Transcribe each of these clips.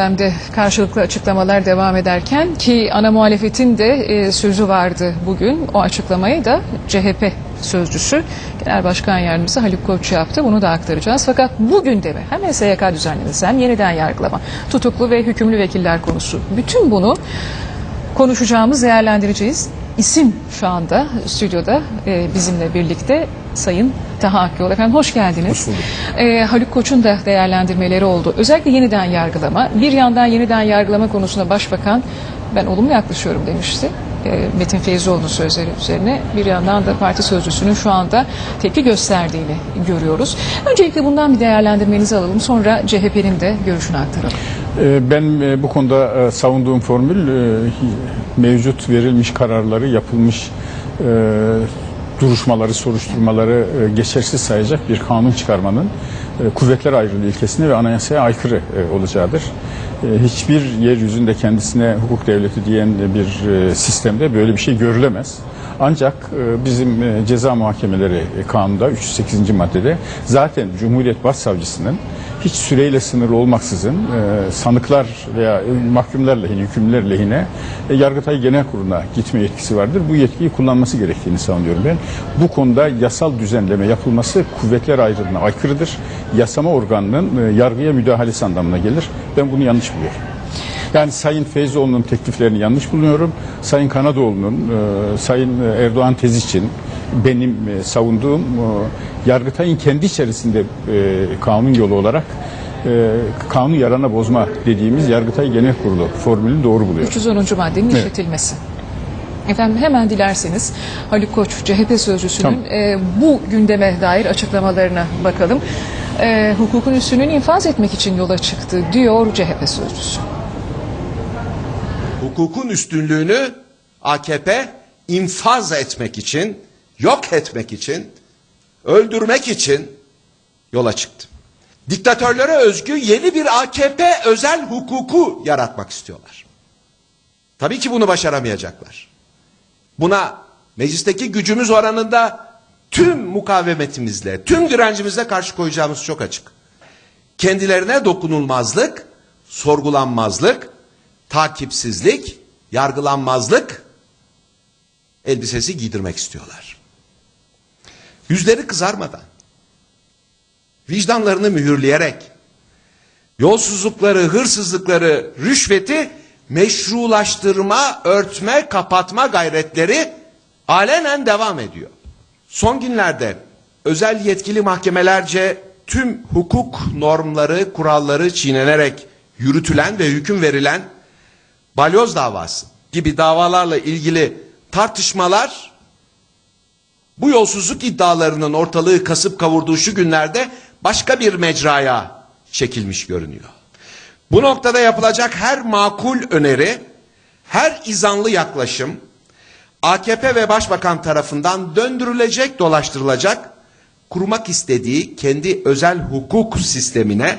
Gündemde karşılıklı açıklamalar devam ederken ki ana muhalefetin de e, sözü vardı bugün. O açıklamayı da CHP sözcüsü Genel Başkan Yardımcısı Haluk Koç yaptı. Bunu da aktaracağız. Fakat bu gündeme hem SYK düzenlemesi hem yeniden yargılama, tutuklu ve hükümlü vekiller konusu. Bütün bunu konuşacağımız, değerlendireceğiz. İsim şu anda stüdyoda e, bizimle birlikte Sayın Taha Akyol. Efendim hoş geldiniz. Hoş bulduk. E, Haluk Koç'un da değerlendirmeleri oldu. Özellikle yeniden yargılama. Bir yandan yeniden yargılama konusunda Başbakan ben olumlu yaklaşıyorum demişti. E, Metin Feyzoğlu'nun sözleri üzerine bir yandan da parti sözcüsünün şu anda tepki gösterdiğini görüyoruz. Öncelikle bundan bir değerlendirmenizi alalım. Sonra CHP'nin de görüşünü aktaralım. Ee, Ben e, bu konuda e, savunduğum formül e, mevcut verilmiş kararları, yapılmış e, duruşmaları, soruşturmaları e, geçersiz sayacak bir kanun çıkarmanın e, kuvvetler ayrılığı ilkesine ve anayasaya aykırı e, olacağıdır. E, Hiçbir yeryüzünde kendisine hukuk devleti diyen bir e, sistemde böyle bir şey görülemez. Ancak e, bizim e, ceza muhakemeleri e, kanunda 308. maddede zaten Cumhuriyet Başsavcısının hiç süreyle sınırlı olmaksızın e, sanıklar veya mahkumlar lehine, hükümler lehine e, Yargıtay Genel Kurulu'na gitme yetkisi vardır. Bu yetkiyi kullanması gerektiğini savunuyorum ben. Bu konuda yasal düzenleme yapılması kuvvetler ayrılığına aykırıdır. Yasama organının e, yargıya müdahalesi anlamına gelir. Ben bunu yanlış buluyorum. Yani Sayın Feyzoğlu'nun tekliflerini yanlış buluyorum. Sayın Kanadoğlu'nun, e, Sayın Erdoğan tez için benim e, savunduğum e, Yargıtay'ın kendi içerisinde e, kanun yolu olarak kanun yarana bozma dediğimiz Yargıtay Genel Kurulu formülünü doğru buluyorum. 310. maddenin Evet. işletilmesi. Efendim hemen dilerseniz Haluk Koç CHP sözcüsünün Tamam. e, bu gündeme dair açıklamalarına bakalım. E, hukukun üstünlüğünü infaz etmek için yola çıktı diyor CHP sözcüsü. hukukun üstünlüğünü AKP infaz etmek için, yok etmek için, öldürmek için yola çıktı. Diktatörlere özgü yeni bir AKP özel hukuku yaratmak istiyorlar. Tabii ki bunu başaramayacaklar. Buna meclisteki gücümüz oranında tüm mukavemetimizle, tüm direncimizle karşı koyacağımız çok açık. Kendilerine dokunulmazlık, sorgulanmazlık, takipsizlik, yargılanmazlık elbisesi giydirmek istiyorlar. Yüzleri kızarmadan, vicdanlarını mühürleyerek, yolsuzlukları, hırsızlıkları, rüşveti meşrulaştırma, örtme, kapatma gayretleri alenen devam ediyor. Son günlerde özel yetkili mahkemelerce tüm hukuk normları, kuralları çiğnenerek yürütülen ve hüküm verilen balyoz davası gibi davalarla ilgili tartışmalar bu yolsuzluk iddialarının ortalığı kasıp kavurduğu şu günlerde başka bir mecraya çekilmiş görünüyor. Bu noktada yapılacak her makul öneri, her izanlı yaklaşım AKP ve Başbakan tarafından döndürülecek, dolaştırılacak, kurmak istediği kendi özel hukuk sistemine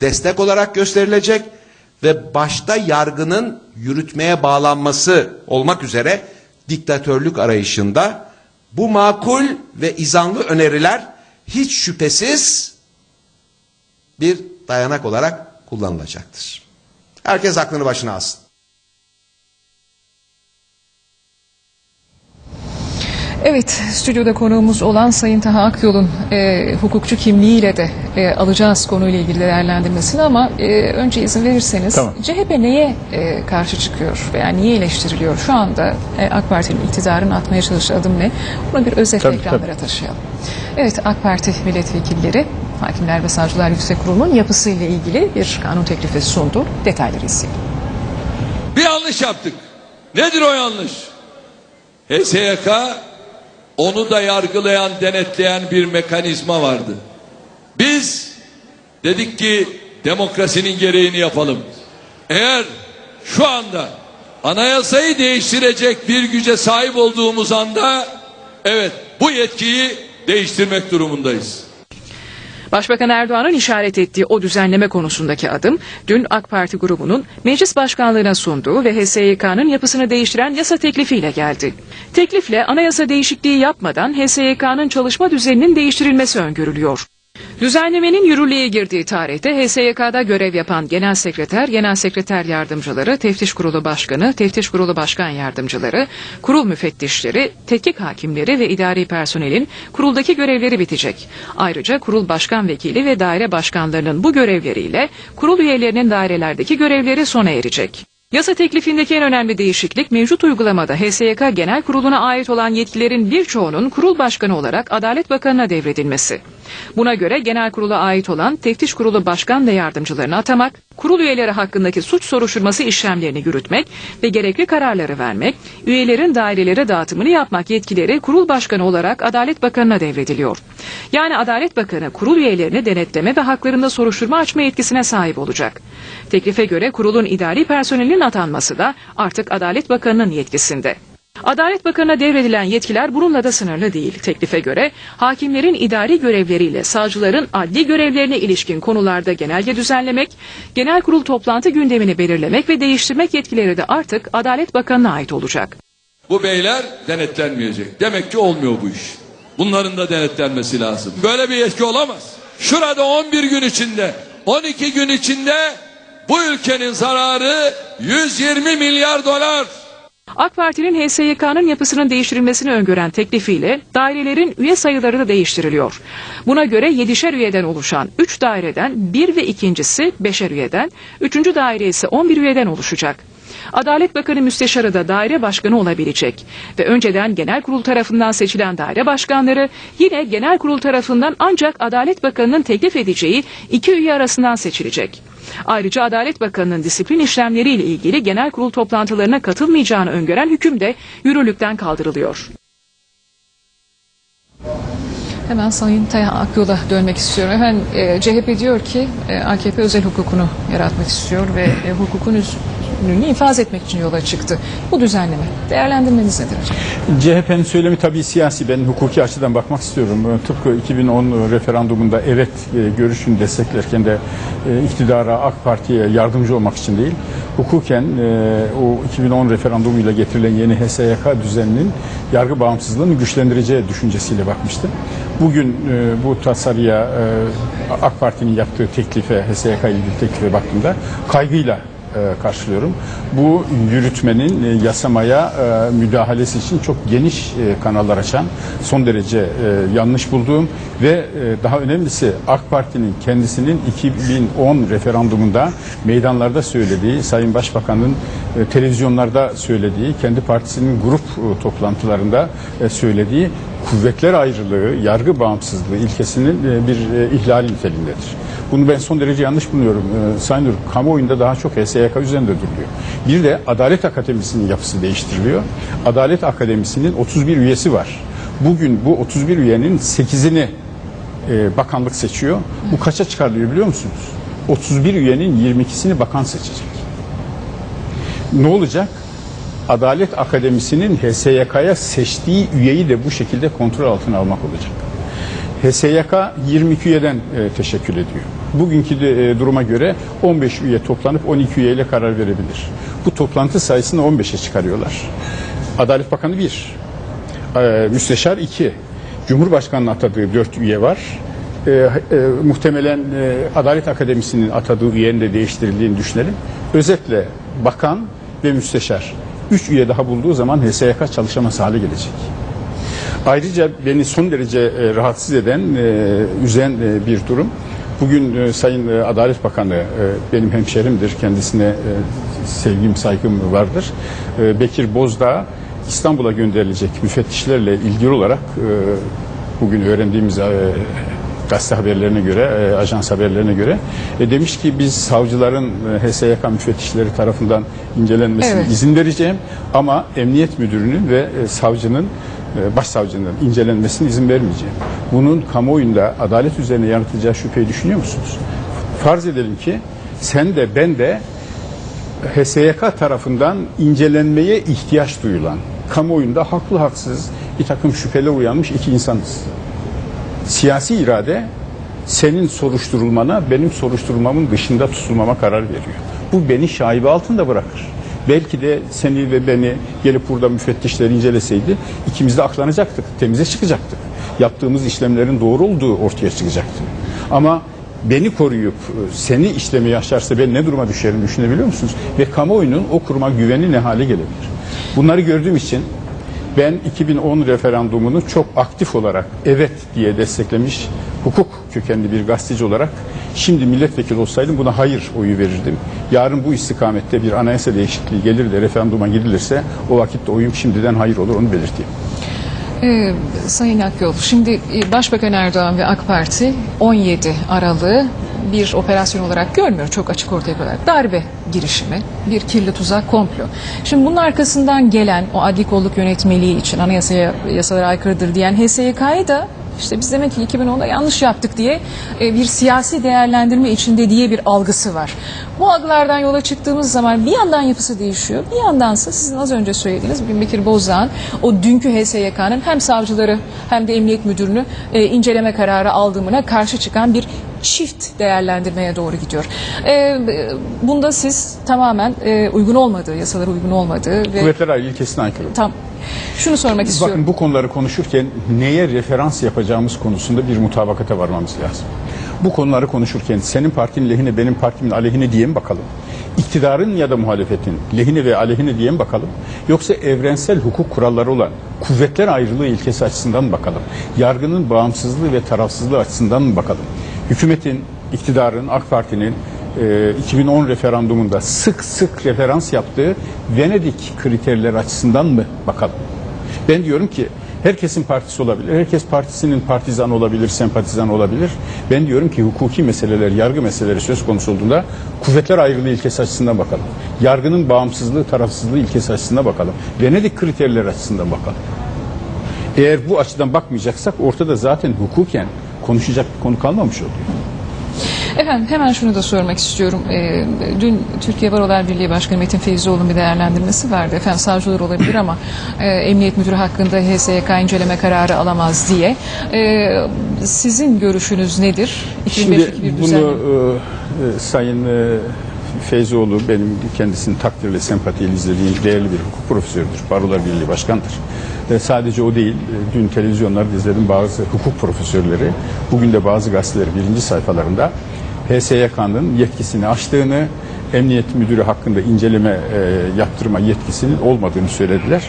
destek olarak gösterilecek ve başta yargının yürütmeye bağlanması olmak üzere diktatörlük arayışında bu makul ve izanlı öneriler hiç şüphesiz bir dayanak olarak kullanılacaktır. Herkes aklını başına alsın. Evet, stüdyoda konuğumuz olan Sayın Taha Akyol'un e, hukukçu kimliğiyle de e, alacağız konuyla ilgili değerlendirmesini ama e, önce izin verirseniz Tamam. CHP neye e, karşı çıkıyor veya niye eleştiriliyor? Şu anda e, AK Parti'nin iktidarın atmaya çalıştığı adım ne? Bunu bir özet Tabii, ekranlara taşıyalım. Evet, AK Parti milletvekilleri Hakimler ve Savcılar Yüksek Kurulu'nun yapısıyla ilgili bir kanun teklifi sundu. Detayları izleyelim. Bir yanlış yaptık. Nedir o yanlış? HSYK onu da yargılayan, denetleyen bir mekanizma vardı. Biz dedik ki demokrasinin gereğini yapalım. Eğer şu anda anayasayı değiştirecek bir güce sahip olduğumuz anda evet bu yetkiyi değiştirmek durumundayız. Başbakan Erdoğan'ın işaret ettiği o düzenleme konusundaki adım dün AK Parti grubunun meclis başkanlığına sunduğu ve HSYK'nın yapısını değiştiren yasa teklifiyle geldi. Teklifle anayasa değişikliği yapmadan HSYK'nın çalışma düzeninin değiştirilmesi öngörülüyor. Düzenlemenin yürürlüğe girdiği tarihte HSYK'da görev yapan Genel Sekreter, Genel Sekreter Yardımcıları, Teftiş Kurulu Başkanı, Teftiş Kurulu Başkan Yardımcıları, kurul müfettişleri, tetkik hakimleri ve idari personelin kuruldaki görevleri bitecek. Ayrıca kurul başkan vekili ve daire başkanlarının bu görevleriyle kurul üyelerinin dairelerdeki görevleri sona erecek. Yasa teklifindeki en önemli değişiklik mevcut uygulamada HSYK Genel Kurulu'na ait olan yetkilerin birçoğunun kurul başkanı olarak Adalet Bakanı'na devredilmesi. Buna göre Genel Kurulu'na ait olan Teftiş Kurulu Başkan ve Yardımcılarını atamak, kurul üyeleri hakkındaki suç soruşturması işlemlerini yürütmek ve gerekli kararları vermek, üyelerin dairelere dağıtımını yapmak yetkileri kurul başkanı olarak Adalet Bakanı'na devrediliyor. Yani Adalet Bakanı kurul üyelerini denetleme ve haklarında soruşturma açma yetkisine sahip olacak. Teklife göre kurulun idari personelinin atanması da artık Adalet Bakanı'nın yetkisinde. Adalet Bakanı'na devredilen yetkiler bununla da sınırlı değil. Teklife göre hakimlerin idari görevleriyle savcıların adli görevlerine ilişkin konularda genelge düzenlemek, genel kurul toplantı gündemini belirlemek ve değiştirmek yetkileri de artık Adalet Bakanı'na ait olacak. Bu beyler denetlenmeyecek. Demek ki olmuyor bu iş. Bunların da denetlenmesi lazım. Böyle bir yetki olamaz. Şurada 11 gün içinde, 12 gün içinde bu ülkenin zararı 120 milyar dolar. AK Parti'nin HSYK'nın yapısının değiştirilmesini öngören teklifiyle dairelerin üye sayıları da değiştiriliyor. Buna göre 7'şer üyeden oluşan 3 daireden bir ve ikincisi 5'er üyeden, 3. daire ise 11 üyeden oluşacak. Adalet Bakanı Müsteşarı da daire başkanı olabilecek ve önceden genel kurul tarafından seçilen daire başkanları yine genel kurul tarafından ancak Adalet Bakanı'nın teklif edeceği iki üye arasından seçilecek. Ayrıca Adalet Bakanı'nın disiplin işlemleriyle ilgili genel kurul toplantılarına katılmayacağını öngören hüküm de yürürlükten kaldırılıyor. Hemen Sayın Taya Akyol'a dönmek istiyorum. Efendim e, CHP diyor ki e, AKP özel hukukunu yaratmak istiyor ve e, hukukun üstünlüğünü infaz etmek için yola çıktı. Bu düzenleme değerlendirmeniz nedir? CHP'nin söylemi tabii siyasi. Ben hukuki açıdan bakmak istiyorum. Ee, Tıpkı 2010 referandumunda evet e, görüşünü desteklerken de e, iktidara, AK Parti'ye yardımcı olmak için değil, hukuken e, o 2010 referandumuyla getirilen yeni HSYK düzeninin yargı bağımsızlığını güçlendireceği düşüncesiyle bakmıştım. Bugün bu tasarıya AK Parti'nin yaptığı teklife, HSYK ilgili teklife baktığımda kaygıyla karşılıyorum. Bu yürütmenin e, yasamaya e, müdahalesi için çok geniş e, kanallar açan, son derece e, yanlış bulduğum ve e, daha önemlisi AK Parti'nin kendisinin 2010 referandumunda meydanlarda söylediği, Sayın Başbakan'ın e, televizyonlarda söylediği, kendi partisinin grup e, toplantılarında e, söylediği kuvvetler ayrılığı, yargı bağımsızlığı ilkesinin e, bir e, ihlali niteliğindedir. Bunu ben son derece yanlış buluyorum. Ee, Sayın Nur, kamuoyunda daha çok HSYK üzerinde duruluyor. Bir de Adalet Akademisi'nin yapısı değiştiriliyor. Adalet Akademisi'nin 31 üyesi var. Bugün bu 31 üyenin 8'ini e, bakanlık seçiyor. Bu kaça çıkarılıyor biliyor musunuz? 31 üyenin 22'sini bakan seçecek. Ne olacak? Adalet Akademisi'nin HSYK'ya seçtiği üyeyi de bu şekilde kontrol altına almak olacak. HSYK 22 üyeden e, teşekkül ediyor. Bugünkü de, e, duruma göre 15 üye toplanıp 12 üyeyle karar verebilir. Bu toplantı sayısını 15'e çıkarıyorlar. Adalet Bakanı 1, e, Müsteşar 2, Cumhurbaşkanı'nın atadığı 4 üye var. E, e, muhtemelen e, Adalet Akademisi'nin atadığı üyenin de değiştirildiğini düşünelim. Özetle bakan ve müsteşar 3 üye daha bulduğu zaman HSYK çalışamaz hale gelecek. Ayrıca beni son derece e, rahatsız eden, e, üzen e, bir durum. Bugün e, Sayın Adalet Bakanı benim hemşerimdir. Kendisine sevgim, saygım vardır. Bekir Bozdağ İstanbul'a gönderilecek müfettişlerle ilgili olarak bugün öğrendiğimiz gazete haberlerine göre, e, ajans haberlerine göre e, demiş ki biz savcıların e, HSYK müfettişleri tarafından incelenmesine Evet. izin vereceğim ama emniyet müdürünün ve e, savcının e, başsavcının incelenmesine izin vermeyeceğim. Bunun kamuoyunda adalet üzerine yaratacağı şüpheyi düşünüyor musunuz? Farz edelim ki sen de ben de HSYK tarafından incelenmeye ihtiyaç duyulan, kamuoyunda haklı haksız bir takım şüpheler uyanmış iki insanız. Siyasi irade senin soruşturulmana benim soruşturmamın dışında tutulmama karar veriyor. Bu beni şaibe altında bırakır. Belki de seni ve beni gelip burada müfettişler inceleseydi ikimiz de aklanacaktık, temize çıkacaktık. Yaptığımız işlemlerin doğru olduğu ortaya çıkacaktı. Ama beni koruyup e, seni işlemeyi aşarsa ben ne duruma düşerim düşünebiliyor musunuz? Ve kamuoyunun o kuruma güveni ne hale gelebilir? Bunları gördüğüm için ben 2010 referandumunu çok aktif olarak evet diye desteklemiş hukuk kökenli bir gazeteci olarak şimdi milletvekili olsaydım buna hayır oyu verirdim. Yarın bu istikamette bir anayasa değişikliği gelir de referanduma gidilirse o vakitte oyum şimdiden hayır olur onu belirteyim. Ee, Sayın Akyol, şimdi e, Başbakan Erdoğan ve AK Parti 17 Aralık'ı bir operasyon olarak görmüyor çok açık ortaya koyarak. Darbe girişimi, bir kirli tuzak, komplo. Şimdi bunun arkasından gelen o adli kolluk yönetmeliği için anayasaya yasalara aykırıdır diyen HSYK'yı da işte biz demek ki 2010'da yanlış yaptık diye e, bir siyasi değerlendirme içinde diye bir algısı var. Bu algılardan yola çıktığımız zaman bir yandan yapısı değişiyor. Bir yandansa sizin az önce söylediğiniz Bin Bekir Bozdağ'ın o dünkü HSYK'nın hem savcıları hem de emniyet müdürünü e, inceleme kararı aldığımına karşı çıkan bir çift değerlendirmeye doğru gidiyor. E, bunda siz tamamen e, uygun olmadığı, yasalara uygun olmadığı ve Kuvvetler ayrılığı ilkesine aykırı. tam şunu sormak istiyorum. Bakın bu konuları konuşurken neye referans yapacağımız konusunda bir mutabakata varmamız lazım. Bu konuları konuşurken senin partinin lehine benim partimin aleyhine diye mi bakalım? İktidarın ya da muhalefetin lehine ve aleyhine diye mi bakalım? Yoksa evrensel hukuk kuralları olan kuvvetler ayrılığı ilkesi açısından mı bakalım? Yargının bağımsızlığı ve tarafsızlığı açısından mı bakalım? Hükümetin, iktidarın, AK Parti'nin e, 2010 referandumunda sık sık referans yaptığı Venedik kriterleri açısından mı bakalım? Ben diyorum ki herkesin partisi olabilir, herkes partisinin partizan olabilir, sempatizan olabilir. Ben diyorum ki hukuki meseleler, yargı meseleleri söz konusu olduğunda kuvvetler ayrılığı ilkesi açısından bakalım. Yargının bağımsızlığı, tarafsızlığı ilkesi açısından bakalım. Venedik kriterleri açısından bakalım. Eğer bu açıdan bakmayacaksak ortada zaten hukuken konuşacak bir konu kalmamış oluyor. Efendim hemen şunu da sormak istiyorum. Ee, dün Türkiye Barolar Birliği Başkanı Metin Feyzioğlu'nun bir değerlendirmesi vardı. Efendim savcılar olabilir ama e, emniyet müdürü hakkında HSYK inceleme kararı alamaz diye. Ee, sizin görüşünüz nedir? Şimdi 2005'teki bir bunu e, e, Sayın e, Feyzoğlu benim kendisini takdirle sempatiyle izlediğim değerli bir hukuk profesörüdür. Barolar Birliği Başkanıdır. E, sadece o değil, e, dün televizyonlarda izledim bazı hukuk profesörleri, bugün de bazı gazeteleri birinci sayfalarında HSYK'nın yetkisini aştığını, emniyet müdürü hakkında inceleme e, yaptırma yetkisinin olmadığını söylediler.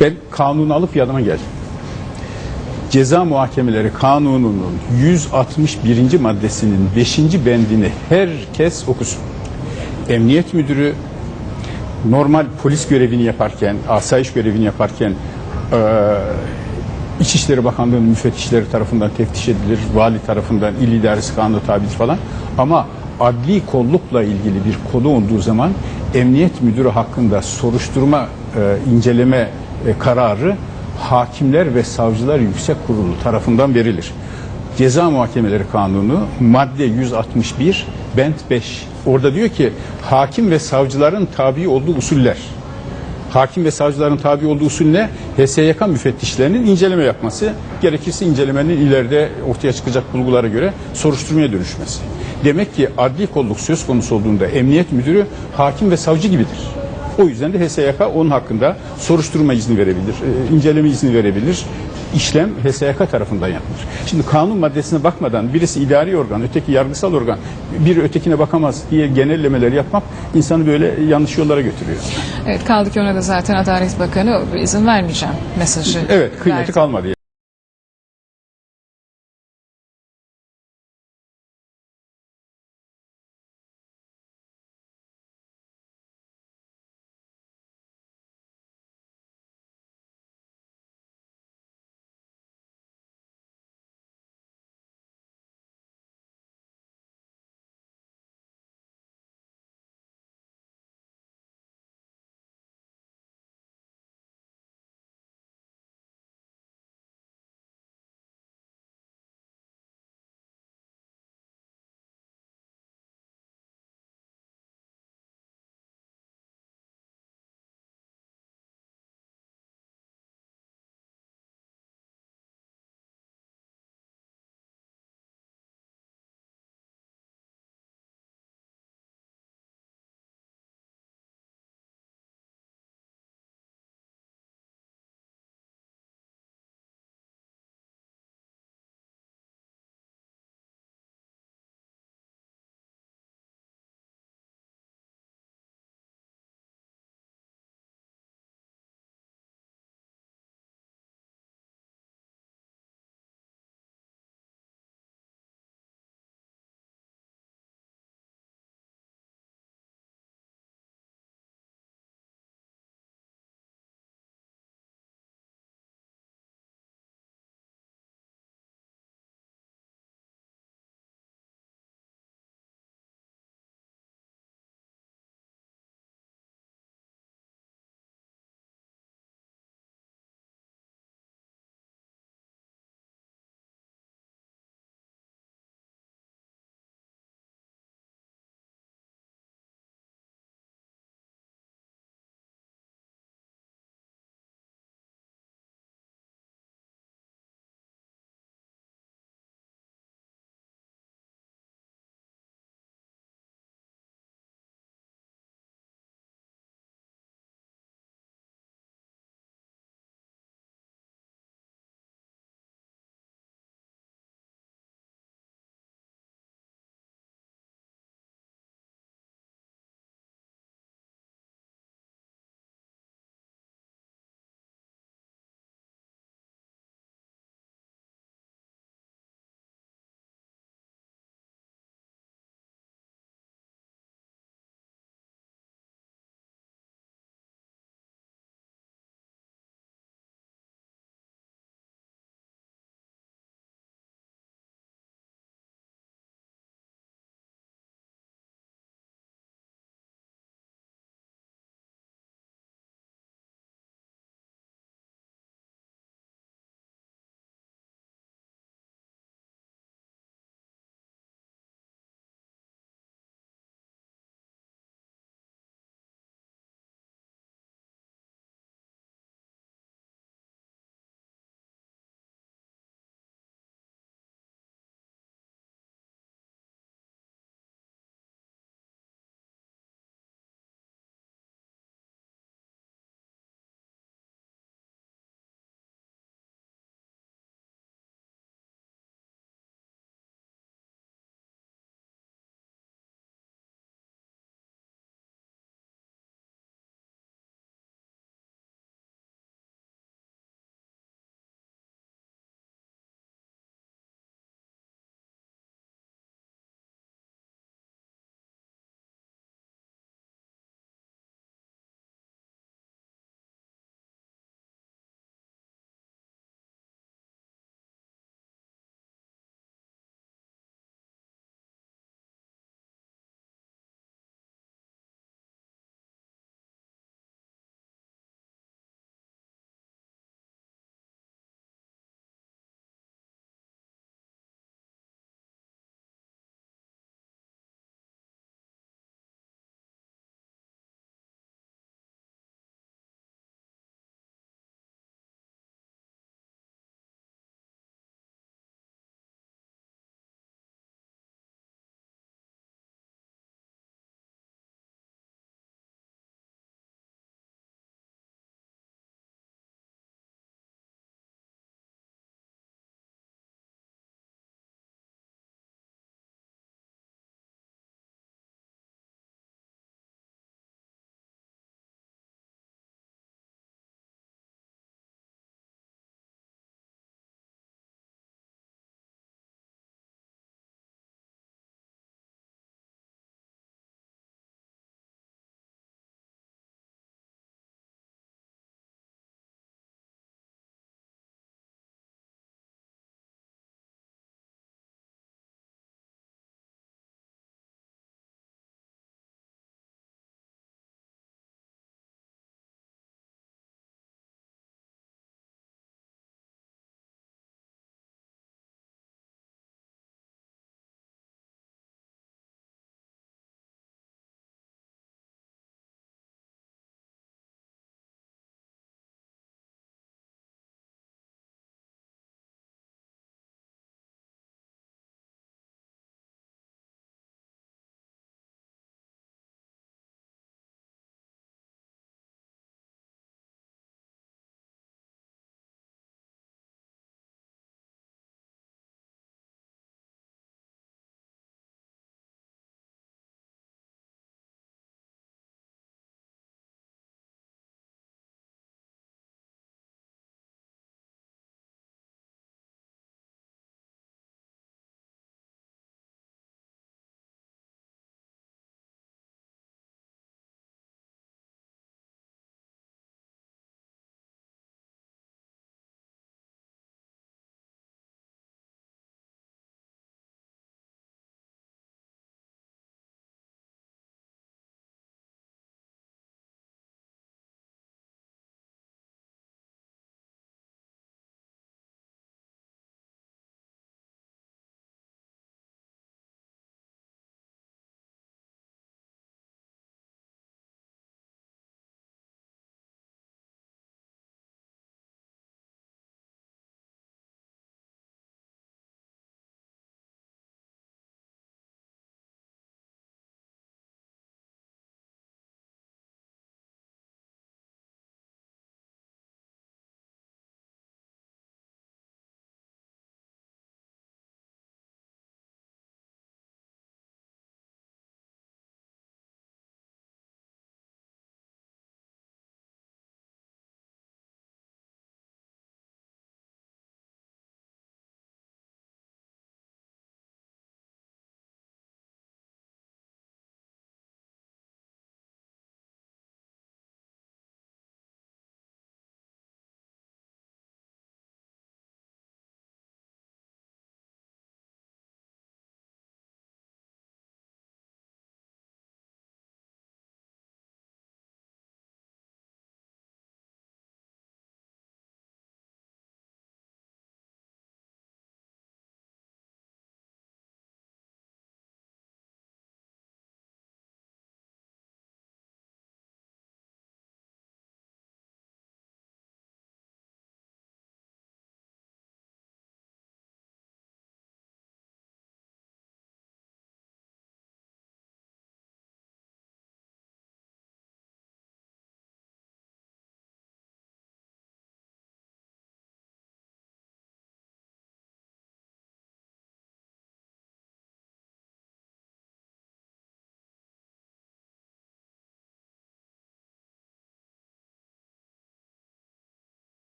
Ben kanunu alıp yanıma geldim. Ceza Muhakemeleri Kanunu'nun 161. maddesinin 5. bendini herkes okusun. Emniyet müdürü normal polis görevini yaparken, asayiş görevini yaparken İçişleri Bakanlığı'nın müfettişleri tarafından teftiş edilir, vali tarafından il idaresi kanunu tabidir falan. Ama adli kollukla ilgili bir konu olduğu zaman emniyet müdürü hakkında soruşturma, e, inceleme e, kararı hakimler ve savcılar yüksek kurulu tarafından verilir. Ceza Muhakemeleri Kanunu madde 161 bent 5. Orada diyor ki hakim ve savcıların tabi olduğu usuller hakim ve savcıların tabi olduğu usul ne? HSYK müfettişlerinin inceleme yapması, gerekirse incelemenin ileride ortaya çıkacak bulgulara göre soruşturmaya dönüşmesi. Demek ki adli kolluk söz konusu olduğunda emniyet müdürü hakim ve savcı gibidir. O yüzden de HSYK onun hakkında soruşturma izni verebilir, e, inceleme izni verebilir. İşlem HSYK tarafından yapılır. Şimdi kanun maddesine bakmadan birisi idari organ, öteki yargısal organ, bir ötekine bakamaz diye genellemeler yapmak insanı böyle yanlış yollara götürüyor. Evet kaldı ki ona da zaten Adalet Bakanı izin vermeyeceğim mesajı Evet, kıymeti verdi. kalmadı.